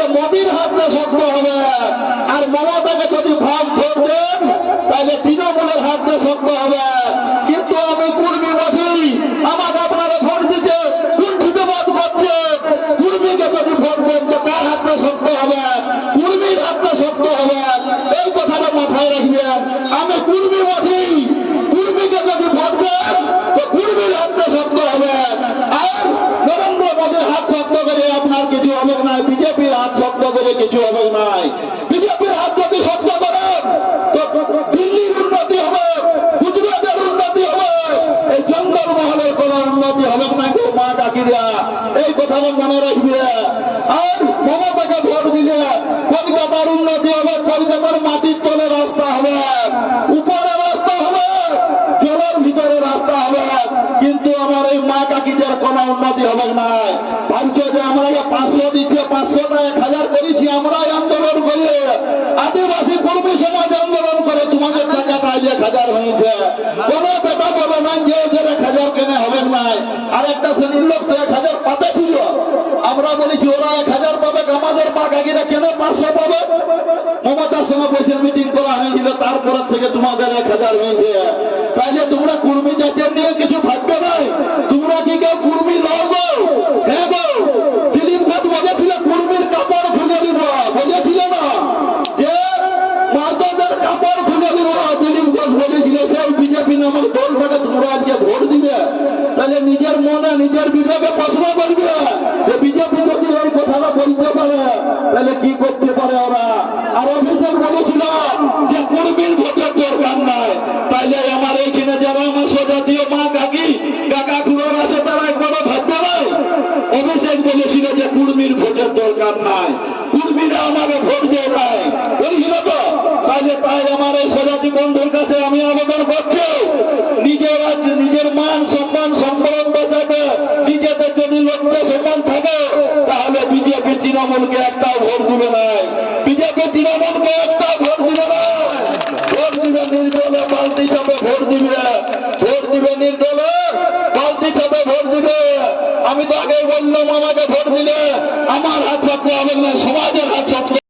তাহলে মোদীর হাতটা শক্ত হবে। আর মমতাকে যদি ভাগ ধরবেন তাহলে তৃণমূলের হাতটা শক্ত হবে। কিন্তু আমি কুর্মী বসি আমাকে আপনারা ভোট দিতে কুণ্ঠিত বোধ করছে। কুর্মীকে যদি ভোট দেন, তো তার হাতটা শক্ত হবে? হাত বলে কিছু হবে নাই। বিজেপির হাত যদি শক্ত করেন, তো দিল্লির উন্নতি হবে, গুজরাটের উন্নতি হবে, এই জঙ্গল মহলের কোন উন্নতি হবে না। কেউ মা কাকিরা, এই কথাটা মনে রাখবে আর মমতাকে ভোট দিলে কলকাতার উন্নতি হবে, কলকাতার এই কোন উন্নতি হবে না। ভাবছ যে আমরা পাঁচশো দিচ্ছে, পাঁচশো না, এক হাজার করেছি, আমরাই আন্দোলন করে। আদিবাসী কর্মী সমাজ আন্দোলন করে, তোমাদের টাকা প্রায় এক হাজার হয়েছে। কোন বেটা বলে না, যে এক হাজার কেনে হবে নাই। আর একটা শ্রেণির লোক তো এক হাজার পাতে ছিল। আমরা বলেছি, ওরা এক হাজার পাবে, আমাদের মা কাকিরা কেন পাঁচশো পাবে? মমতার সঙ্গে বসে মিটিং করা হয়েছিল তারপরে থেকে তোমাদের এক হাজার হয়েছে। তাইলে তোমরা কুর্মী জাতীয় নিয়ে কিছু ভাববে নাই? কেউ কুর্মী হ্যাঁ নিজের মনে, নিজের বিবেকে প্রশ্ন করবে বিজেপি যদি এই কথাটা বলতে পারে, তাহলে কি করতে পারে ওরা? আর অফিসার বলেছিল যে কুর্মীর ভোটের দরকার নাই। তাইলে আমার এইখানে যারা আমার স্বজাতীয় মা কাকি কাকা খুড়োর আছে তারা একবারও ভাববে নাই অভিষেক বলেছিল যে কুর্মীর দরকার নাই। কুর্মীরা আমাকে ভোট দিয়ে দেয় বলেছিল তো? কাজে তাই আমার এই সজাতি বন্ধুর কাছে আমি আবেদন করছি। নিজের নিজের মান সম্মান সম্মান বাঁচাতে নিজেদের যদি লক্ষ্য সম্মান থাকে, তাহলে বিজেপি তৃণমূলকে একটাও ভোট দিবে নাই। বিজেপি তৃণমূলকে একটা আগে বললাম আমাকে ভোট দিলে আমার হাত সাথে হবে না সমাজে